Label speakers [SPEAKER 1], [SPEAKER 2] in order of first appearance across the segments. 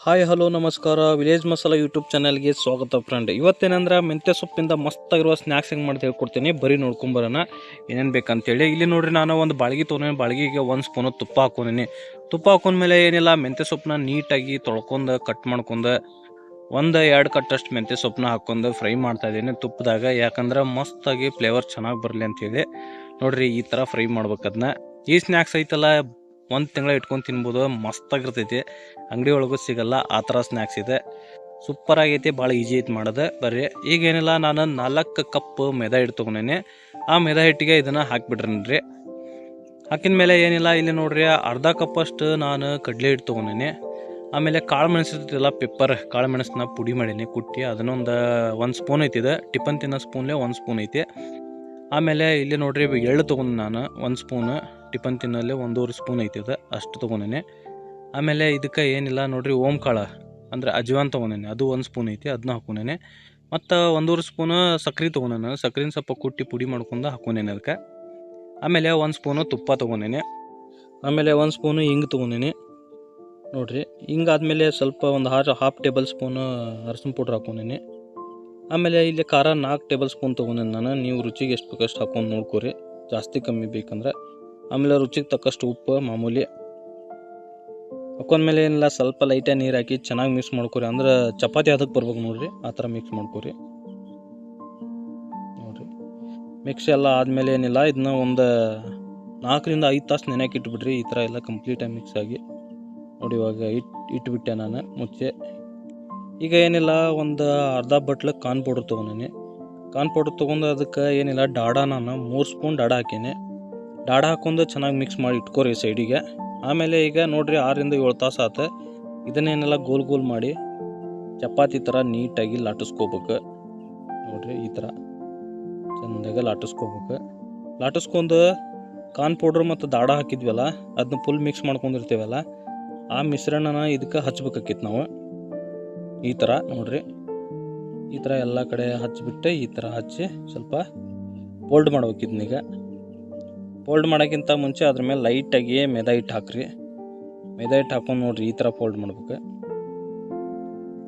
[SPEAKER 1] Hi, hello, ನಮಸ್ಕಾರ. Village masala YouTube ಚಾನಲ್ಗೆ ಸ್ವಾಗತ ಫ್ರೆಂಡ್. ಇವತ್ತೇನಂದ್ರೆ ಮೆಂತ್ಯ ಸೊಪ್ಪಿಂದ ಮಸ್ತಾಗಿರುವ ಸ್ನ್ಯಾಕ್ಸ್ ಹೆಂಗೆ ಮಾಡಿ ಹೇಳ್ಕೊಡ್ತೀನಿ. ಬರೀ ನೋಡ್ಕೊಂಬರೋಣ ಏನೇನು ಬೇಕಂತೇಳಿ. ಇಲ್ಲಿ ನೋಡ್ರಿ ನಾನು ಒಂದು ಬಾಳ್ಗಿ ತೊಗೊಂಡು ಬಾಳ್ಗಿಗೆ ಒಂದು ಸ್ಪೂನು ತುಪ್ಪ ಹಾಕೊಂಡಿನಿ. ತುಪ್ಪ ಹಾಕೊಂಡ್ಮೇಲೆ ಏನಿಲ್ಲ, ಮೆಂತ್ಯ ಸೊಪ್ಪನ್ನ ನೀಟಾಗಿ ತೊಳ್ಕೊಂಡು ಕಟ್ ಮಾಡ್ಕೊಂಡು ಒಂದು ಎರಡು ಕಟ್ಟಷ್ಟು ಮೆಂತ್ಯ ಸೊಪ್ಪನ್ನ ಹಾಕೊಂಡು ಫ್ರೈ ಮಾಡ್ತಾ ಇದ್ದೀನಿ ತುಪ್ಪದಾಗ. ಯಾಕಂದ್ರೆ ಮಸ್ತಾಗಿ ಫ್ಲೇವರ್ ಚೆನ್ನಾಗಿ ಬರಲಿ ಅಂತೇಳಿ ನೋಡಿರಿ ಈ ಥರ ಫ್ರೈ ಮಾಡ್ಬೇಕದನ್ನ ಈ ಸ್ನ್ಯಾಕ್ಸ್ ಐತಲ್ಲ ಒಂದು ತಿಂಗಳ ಇಟ್ಕೊಂಡು ತಿನ್ಬೋದು, ಮಸ್ತಾಗಿರ್ತೈತಿ. ಅಂಗಡಿ ಒಳಗೂ ಸಿಗಲ್ಲ, ಆ ಥರ ಸ್ನ್ಯಾಕ್ಸ್ ಇದೆ. ಸೂಪರ್ ಆಗೈತಿ, ಭಾಳ ಈಜಿ ಐತಿ ಮಾಡೋದು. ಬರ್ರಿ ಈಗ ಏನಿಲ್ಲ ನಾನು ನಾಲ್ಕು ಕಪ್ ಮೆದಾ ಹಿಟ್ಟು ತೊಗೊಂಡೇನಿ. ಆ ಮೆದಾ ಹಿಟ್ಟಿಗೆ ಇದನ್ನು ಹಾಕ್ಬಿಡ್ರಿ ಹಾಕಿದ ಮೇಲೆ ಏನಿಲ್ಲ, ಇಲ್ಲಿ ನೋಡ್ರಿ, ಅರ್ಧ ಕಪ್ಪಷ್ಟು ನಾನು ಕಡಲೆ ಹಿಟ್ಟು ತೊಗೊಂಡೇನಿ. ಆಮೇಲೆ ಕಾಳು ಮೆಣಸು ಇರ್ತೈತಲ್ಲ ಪೆಪ್ಪರ್ ಕಾಳು ಮೆಣಸನ್ನ ಪುಡಿ ಮಾಡೀನಿ, ಕುಟ್ಟಿ. ಅದನ್ನೊಂದು ಒಂದು ಸ್ಪೂನ್ ಐತಿ ಇದು. ಟಿಫನ್ ತಿನ್ನೋ ಸ್ಪೂನ್ಲೆ ಒಂದು ಸ್ಪೂನ್ ಐತಿ. ಆಮೇಲೆ ಇಲ್ಲಿ ನೋಡ್ರಿ, ಎಳ್ಳು ತೊಗೊಂಡು ನಾನು, ಒಂದು ಸ್ಪೂನ್ ಟಿಫನ್ ತಿನ್ನಲ್ಲಿ ಒಂದೂವರೆ ಸ್ಪೂನ್ ಐತಿ ಇದು ಅಷ್ಟು ತೊಗೊಂಡೇನೆ. ಆಮೇಲೆ ಇದಕ್ಕೆ ಏನಿಲ್ಲ ನೋಡಿರಿ ಓಂ ಕಾಳು, ಅಂದರೆ ಅಜ್ವಾನ್ ತೊಗೊಂಡೇನೆ. ಅದು ಒಂದು ಸ್ಪೂನ್ ಐತಿ ಅದನ್ನ ಹಾಕೊಂಡೇನೆ. ಮತ್ತು ಒಂದೂವರೆ ಸ್ಪೂನು ಸಕ್ರೆ ತೊಗೊಂಡೇನೆ ಸಕ್ರೆನ ಸ್ವಲ್ಪ ಕುಟ್ಟಿ ಪುಡಿ ಮಾಡ್ಕೊಂಡು ಹಾಕೊಂಡೇನೆ ಅದಕ್ಕೆ. ಆಮೇಲೆ ಒಂದು ಸ್ಪೂನು ತುಪ್ಪ ತೊಗೊಂಡೇನೆ. ಆಮೇಲೆ ಒಂದು ಸ್ಪೂನು ಹಿಂಗೆ ತೊಗೊಂಡೇನೆ. ನೋಡಿರಿ ಆದಮೇಲೆ ಸ್ವಲ್ಪ ಒಂದು ಹಾರ್ ಹಾಫ್ ಟೇಬಲ್ ಸ್ಪೂನು ಅರಸಿನ ಪೌಡ್ರ್ ಹಾಕೊಂಡೇನೆ. ಆಮೇಲೆ ಇಲ್ಲಿ ಖಾರ ನಾಲ್ಕು ಟೇಬಲ್ ಸ್ಪೂನ್ ತೊಗೊಂಡೇನೆ ನಾನು. ನೀವು ರುಚಿಗೆ ಎಷ್ಟು ಬೇಕಷ್ಟು ಹಾಕೊಂಡು ನೋಡ್ಕೊರಿ. ಜಾಸ್ತಿ ಕಮ್ಮಿ ಬೇಕಂದ್ರೆ. ಆಮೇಲೆ ರುಚಿಗೆ ತಕ್ಕಷ್ಟು ಉಪ್ಪು, ಮಾಮೂಲಿ. ಹಾಕೊಂಡ್ಮೇಲೆ ಏನಿಲ್ಲ, ಸ್ವಲ್ಪ ಲೈಟಾಗಿ ನೀರು ಹಾಕಿ ಚೆನ್ನಾಗಿ ಮಿಕ್ಸ್ ಮಾಡ್ಕೊರಿ. ಅಂದ್ರೆ ಚಪಾತಿ ಅದಕ್ಕೆ ಬರ್ಬೇಕು ನೋಡ್ರಿ, ಆ ಥರ ಮಿಕ್ಸ್ ಮಾಡ್ಕೊರಿ. ನೋಡ್ರಿ. ಮಿಕ್ಸ್ ಎಲ್ಲ ಆದಮೇಲೆ ಏನಿಲ್ಲ ಇದನ್ನ ಒಂದು ನಾಲ್ಕರಿಂದ ಐದು ತಾಸು ನೆನೆಯಕ್ಕೆ ಇಟ್ಬಿಡ್ರಿ. ಈ ಥರ ಎಲ್ಲ ಕಂಪ್ಲೀಟಾಗಿ ಮಿಕ್ಸ್ ಆಗಿ. ನೋಡಿ ಇವಾಗ ಇಟ್, ಇಟ್ಬಿಟ್ಟೆ ನಾನು ಮುಚ್ಚೆ. ಈಗ ಏನಿಲ್ಲ, ಒಂದು ಅರ್ಧ ಬಟ್ಲು ಕಾನ್ ಪೌಡ್ರ್ ತೊಗೊಂಡೀನಿ. ಕಾನ್ ಪೌಡ್ರ್ ತೊಗೊಂಡು ಅದಕ್ಕೆ ಏನಿಲ್ಲ, ಡಾಡಾ ನಾನು ಮೂರು ಸ್ಪೂನ್ ಡಾಡಾ ಹಾಕೀನಿ. ಡಾಡಾ ಹಾಕೊಂಡು ಚೆನ್ನಾಗಿ ಮಿಕ್ಸ್ ಮಾಡಿ ಇಟ್ಕೋರಿ ಸೈಡಿಗೆ ಆಮೇಲೆ ಈಗ ನೋಡ್ರಿ ಆರರಿಂದ ಏಳು ತಾಸು ಆತ. ಇದನ್ನೇನೆಲ್ಲ ಗೋಲ್ ಗೋಲ್ ಮಾಡಿ ಚಪಾತಿ ಥರ ನೀಟಾಗಿ ಲಾಟಿಸ್ಕೋಬೇಕು. ನೋಡ್ರಿ ಈ ಥರ ಚೆಂದಾಗಿ ಲಾಟಿಸ್ಕೋಬೇಕು. ಲಾಟಿಸ್ಕೊಂಡು ಕಾನ್ ಪೌಡ್ರ್ ಮತ್ತು ದಾಡ ಹಾಕಿದ್ವಲ್ಲ ಅದನ್ನ ಫುಲ್ ಮಿಕ್ಸ್ ಮಾಡ್ಕೊಂಡಿರ್ತೀವಲ್ಲ, ಆ ಮಿಶ್ರಣನ ಇದಕ್ಕೆ ಹಚ್ಬೇಕಾಕಿತ್ತು ನಾವು. ಈ ಥರ ನೋಡ್ರಿ. ಈ ಥರ ಎಲ್ಲ ಕಡೆ ಹಚ್ಚಿಬಿಟ್ಟು ಈ ಥರ ಹಚ್ಚಿ ಸ್ವಲ್ಪ ಫೋಲ್ಡ್ ಮಾಡ್ಬೇಕಿದ್ನೀಗ. ಫೋಲ್ಡ್ ಮಾಡೋಕ್ಕಿಂತ ಮುಂಚೆ ಅದ್ರ ಮೇಲೆ ಲೈಟಾಗಿ ಮೆದ ಹಿಟ್ಟು ಹಾಕ್ರಿ. ಮೆದ ಹಿಟ್ಟು ಹಾಕೊಂಡು ನೋಡ್ರಿ ಈ ಥರ ಫೋಲ್ಡ್ ಮಾಡ್ಬೇಕು.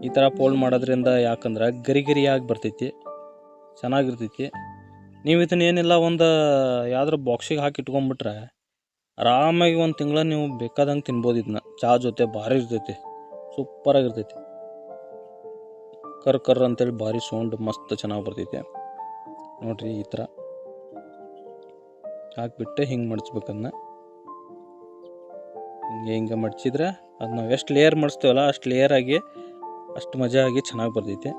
[SPEAKER 1] ಈ ಥರ ಫೋಲ್ಡ್ ಮಾಡೋದ್ರಿಂದ ಯಾಕಂದ್ರೆ ಗರಿ ಗರಿಯಾಗಿ ಬರ್ತೈತಿ, ಚೆನ್ನಾಗಿರ್ತೈತಿ. ನೀವು ಇದನ್ನ ಏನಿಲ್ಲ ಒಂದು ಯಾವ್ದಾರ ಬಾಕ್ಸಿಗೆ ಹಾಕಿ ಇಟ್ಕೊಂಡ್ಬಿಟ್ರೆ ಆರಾಮಾಗಿ ಒಂದು ತಿಂಗಳ ನೀವು ಬೇಕಾದಂಗೆ ತಿನ್ಬೋದು ಇದನ್ನ. ಚಾ ಜೊತೆ ಭಾರಿ ಇರ್ತೈತಿ ಸೂಪರಾಗಿರ್ತೈತಿ ಕರ್ ಕರ್ ಅಂತೇಳಿ ಭಾರಿ ಸೌಂಡ್ ಮಸ್ತ್ ಚೆನ್ನಾಗಿ ಬರ್ತೈತಿ. ನೋಡ್ರಿ ಈ ಥರ ಹಾಕ್ಬಿಟ್ಟು ಹಿಂಗೆ ಮಡ್ಚ್ಬೇಕನ್ನ ಹಿಂಗೆ ಹಿಂಗೆ ಮಡ್ಚಿದ್ರೆ ಅದು ನಾವು ಎಷ್ಟು ಲೇಯರ್ ಮಡಿಸ್ತೀವಲ್ಲ ಅಷ್ಟು ಲೇಯರ್ ಆಗಿ ಅಷ್ಟು ಮಜಾ ಆಗಿ ಚೆನ್ನಾಗಿ ಬರ್ತೈತೆ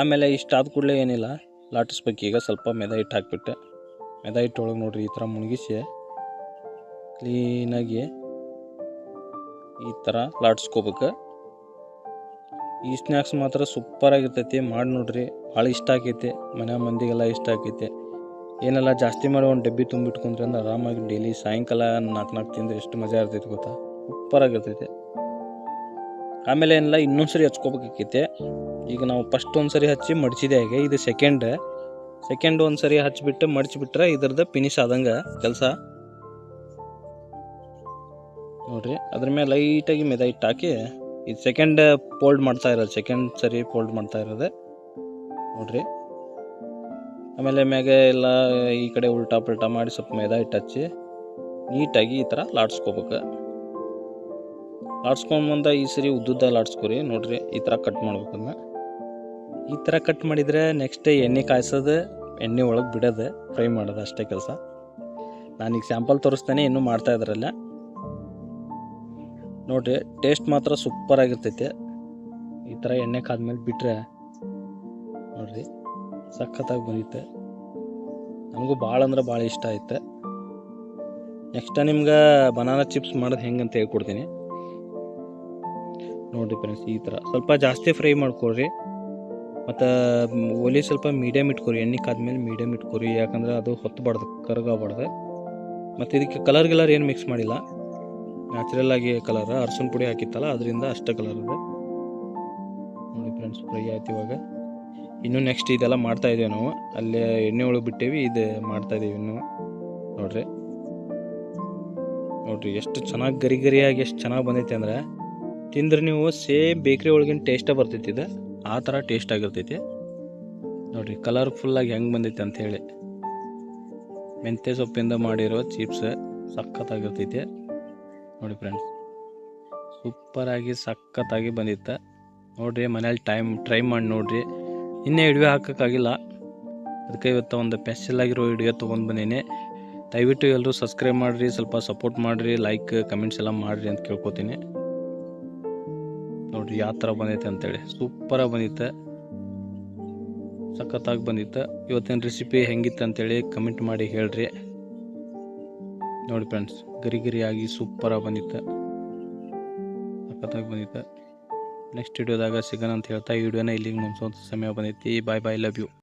[SPEAKER 1] ಆಮೇಲೆ ಇಷ್ಟು ಆದ ಕೂಡಲೇ ಏನಿಲ್ಲ, ಲಾಟಿಸ್ಬೇಕು ಈಗ ಸ್ವಲ್ಪ ಮೆದ ಹಿಟ್ಟು ಹಾಕಿಬಿಟ್ಟು. ಮೆದ ಹಿಟ್ಟು ಒಳಗೆ ನೋಡ್ರಿ ಈ ಥರ ಮುಳುಗಿಸಿ ಕ್ಲೀನಾಗಿ ಈ ಥರ ಲಾಟಿಸ್ಕೋಬೇಕು. ಈ ಸ್ನ್ಯಾಕ್ಸ್ ಮಾತ್ರ ಸೂಪರಾಗಿರ್ತೈತಿ ಮಾಡಿ ನೋಡ್ರಿ. ಭಾಳ ಇಷ್ಟ ಆಕೈತಿ ಮನೆ ಮಂದಿಗೆಲ್ಲ ಇಷ್ಟ ಆಕೈತಿ ಏನೆಲ್ಲ ಜಾಸ್ತಿ ಮಾಡಿ ಒಂದು ಡಬ್ಬಿ ತುಂಬಿಟ್ಕೊಂಡ್ರೆ ಅಂದ್ರೆ ಆರಾಮಾಗಿ ಡೈಲಿ ಸಾಯಂಕಾಲ ನಾಲ್ಕು ನಾಲ್ಕು ತಿಂದರೆ ಎಷ್ಟು ಮಜಾ ಇರ್ತೈತಿ ಗೊತ್ತಾ? ಉಪ್ಪರಾಗಿರ್ತೈತೆ ಆಮೇಲೆ ಏನಿಲ್ಲ ಇನ್ನೊಂದು ಸರಿ ಹಚ್ಕೋಬೇಕಾಕೈತೆ ಈಗ ನಾವು ಫಸ್ಟ್ ಒಂದು ಸರಿ ಹಚ್ಚಿ ಮಡಚಿದೆ ಹಾಗೆ. ಇದು ಸೆಕೆಂಡ್ ಸೆಕೆಂಡ್ ಒಂದು ಸರಿ ಹಚ್ಚಿಬಿಟ್ಟು ಮಡ್ಚಿಬಿಟ್ರೆ ಇದ್ರದ್ದು ಫಿನಿಶ್ ಆದಂಗೆ ಕೆಲಸ. ನೋಡ್ರಿ, ಅದ್ರ ಮೇಲೆ ಲೈಟಾಗಿ ಮೆದ ಇಟ್ಟು ಹಾಕಿ, ಇದು ಸೆಕೆಂಡ್ ಫೋಲ್ಡ್ ಮಾಡ್ತಾ ಇರೋದು ಸೆಕೆಂಡ್ ಸರಿ ಫೋಲ್ಡ್ ಮಾಡ್ತಾ ಇರೋದು. ನೋಡ್ರಿ. ಆಮೇಲೆ ಮ್ಯಾಗೆ ಎಲ್ಲ ಈ ಕಡೆ ಉಲ್ಟಾ ಪಲ್ಟಾ ಮಾಡಿ ಸ್ವಲ್ಪ ಮೈದಾ ಹಿಟ್ಟು ಹಚ್ಚಿ ನೀಟಾಗಿ ಈ ಥರ ಲಾಡ್ಸ್ಕೋಬೇಕು ಲಾಡ್ಸ್ಕೊಂಡು ಬಂದ ಈ ಸರಿ ಉದ್ದುದ್ದ ಲಾಡ್ಸ್ಕೊರಿ ನೋಡ್ರಿ ಈ ಥರ ಕಟ್ ಮಾಡ್ಬೇಕನ್ನ ಈ ಥರ ಕಟ್ ಮಾಡಿದರೆ ನೆಕ್ಸ್ಟ್ ಎಣ್ಣೆ ಕಾಯಿಸೋದು, ಎಣ್ಣೆ ಒಳಗೆ ಬಿಡೋದು, ಫ್ರೈ ಮಾಡೋದು ಅಷ್ಟೇ ಕೆಲಸ. ನಾನೀಗ ಸ್ಯಾಂಪಲ್ ತೋರಿಸ್ತೇನೆ, ಇನ್ನೂ ಮಾಡ್ತಾ ಇದ್ರಲ್ಲ. ನೋಡ್ರಿ, ಟೇಸ್ಟ್ ಮಾತ್ರ ಸೂಪರ್ ಆಗಿರ್ತೈತೆ ಈ ಥರ ಎಣ್ಣೆ ಕಾದ್ಮೇಲೆ ಬಿಟ್ಟರೆ ನೋಡ್ರಿ. ಸಖತ್ತಾಗಿ ಬಂದಿತ್ತೆ. ನನಗೂ ಭಾಳ ಅಂದ್ರೆ ಭಾಳ ಇಷ್ಟ ಆಯ್ತು. ನೆಕ್ಸ್ಟ್ ನಿಮ್ಗೆ ಬನಾನಾ ಚಿಪ್ಸ್ ಮಾಡೋದು ಹೆಂಗೆ ಅಂತ ಹೇಳ್ಕೊಡ್ತೀನಿ. ನೋಡಿರಿ ಫ್ರೆಂಡ್ಸ್ ಈ ಥರ. ಸ್ವಲ್ಪ ಜಾಸ್ತಿ ಫ್ರೈ ಮಾಡ್ಕೊಳ್ರಿ ಮತ್ತು ಒಲಿ ಸ್ವಲ್ಪ ಮೀಡಿಯಮ್ ಇಟ್ಕೊರಿ. ಎಣ್ಣೆ ಕಾದ್ಮೇಲೆ ಮೀಡಿಯಮ್ ಇಟ್ಕೊರಿ. ಯಾಕಂದ್ರೆ ಅದು ಹೊತ್ತಬಾರ್ದು ಕರಗಬಾರ್ದು. ಮತ್ತು ಇದಕ್ಕೆ ಕಲರ್ ಗಿಲರ್ ಏನು ಮಿಕ್ಸ್ ಮಾಡಿಲ್ಲ. ನ್ಯಾಚುರಲ್ ಆಗಿ ಕಲರ್ ಅರ್ಶಿನ ಪುಡಿ ಹಾಕಿತ್ತಲ್ಲ, ಅದರಿಂದ ಅಷ್ಟೇ ಕಲರ್ ಇದೆ. ನೋಡಿ ಫ್ರೆಂಡ್ಸ್ ಫ್ರೈ ಆಯ್ತು ಇವಾಗ. ಇನ್ನು ನೆಕ್ಸ್ಟ್ ಇದೆಲ್ಲ ಮಾಡ್ತಾ ಇದ್ದೇವೆ ನಾವು. ಅಲ್ಲಿ ಎಣ್ಣೆ ಒಳಗೆ ಬಿಟ್ಟೇವಿ, ಇದು ಮಾಡ್ತಾ ಇದೀವಿ ಇನ್ನು. ನೋಡ್ರಿ. ನೋಡ್ರಿ, ಎಷ್ಟು ಚೆನ್ನಾಗಿ ಗರಿ ಗರಿಯಾಗಿ ಎಷ್ಟು ಚೆನ್ನಾಗಿ ಬಂದೈತೆ ಅಂದ್ರೆ, ತಿಂದ್ರೆ ನೀವು ಸೇಮ್ ಬೇಕ್ರಿ ಒಳಗಿನ ಟೇಸ್ಟೇ ಬರ್ತೈತಿ ಇದು. ಆ ಥರ ಟೇಸ್ಟ್ ಆಗಿರ್ತೈತಿ. ನೋಡಿರಿ ಕಲರ್ಫುಲ್ಲಾಗಿ ಹೆಂಗೆ ಬಂದೈತೆ ಅಂಥೇಳಿ ಮೆಂತ್ಯ ಸೊಪ್ಪಿಂದ ಮಾಡಿರೋ ಚಿಪ್ಸ್ ಸಖತ್ತಾಗಿರ್ತೈತಿ. ನೋಡಿ ಫ್ರೆಂಡ್ಸ್ ಸೂಪರಾಗಿ ಸಖತ್ತಾಗಿ ಬಂದಿತ್ತು. ನೋಡಿರಿ, ಮನೇಲಿ ಟೈಮ್ ಟ್ರೈ ಮಾಡಿ ನೋಡಿರಿ. ಇನ್ನೇ ವಿಡಿಯೋ ಹಾಕೋಕ್ಕಾಗಿಲ್ಲ. ಅದಕ್ಕೆ ಇವತ್ತು ಒಂದು ಸ್ಪೆಷಲ್ ಆಗಿರೋ ವಿಡಿಯೋ ತೊಗೊಂಡು ಬಂದೀನಿ. ದಯವಿಟ್ಟು ಎಲ್ಲರೂ ಸಬ್ಸ್ಕ್ರೈಬ್ ಮಾಡಿರಿ, ಸ್ವಲ್ಪ ಸಪೋರ್ಟ್ ಮಾಡಿರಿ ಲೈಕ್ ಕಮೆಂಟ್ಸ್ ಎಲ್ಲ ಮಾಡಿರಿ ಅಂತ ಕೇಳ್ಕೊತೀನಿ. ನೋಡಿರಿ, ಯಾವ ಥರ ಬಂದೈತೆ ಅಂತೇಳಿ. ಸೂಪರಾಗಿ ಬಂದಿತ್ತು ಸಖತ್ತಾಗಿ ಬಂದಿತ್ತು ಇವತ್ತಿನ ರೆಸಿಪಿ ಹೆಂಗಿತ್ತು ಅಂತೇಳಿ ಕಮೆಂಟ್ ಮಾಡಿ ಹೇಳ್ರಿ. ನೋಡಿ ಫ್ರೆಂಡ್ಸ್ ಗರಿ ಗರಿಯಾಗಿ ಸೂಪರಾಗಿ ಬಂದಿತ್ತು ಸಖತ್ತಾಗಿ ಬಂದಿತ್ತು ನೆಕ್ಸ್ಟ್ ವಿಡಿಯೋದಾಗ ಸಿಗೋಣ ಅಂತ ಹೇಳ್ತಾ ಈ ವಿಡಿಯೋನ ಇಲ್ಲಿಗೆ ಮುಗಿಸೋ ಸಮಯ ಬಂದೈತಿ. ಬಾಯ್ ಬಾಯ್ ಲವ್ ಯು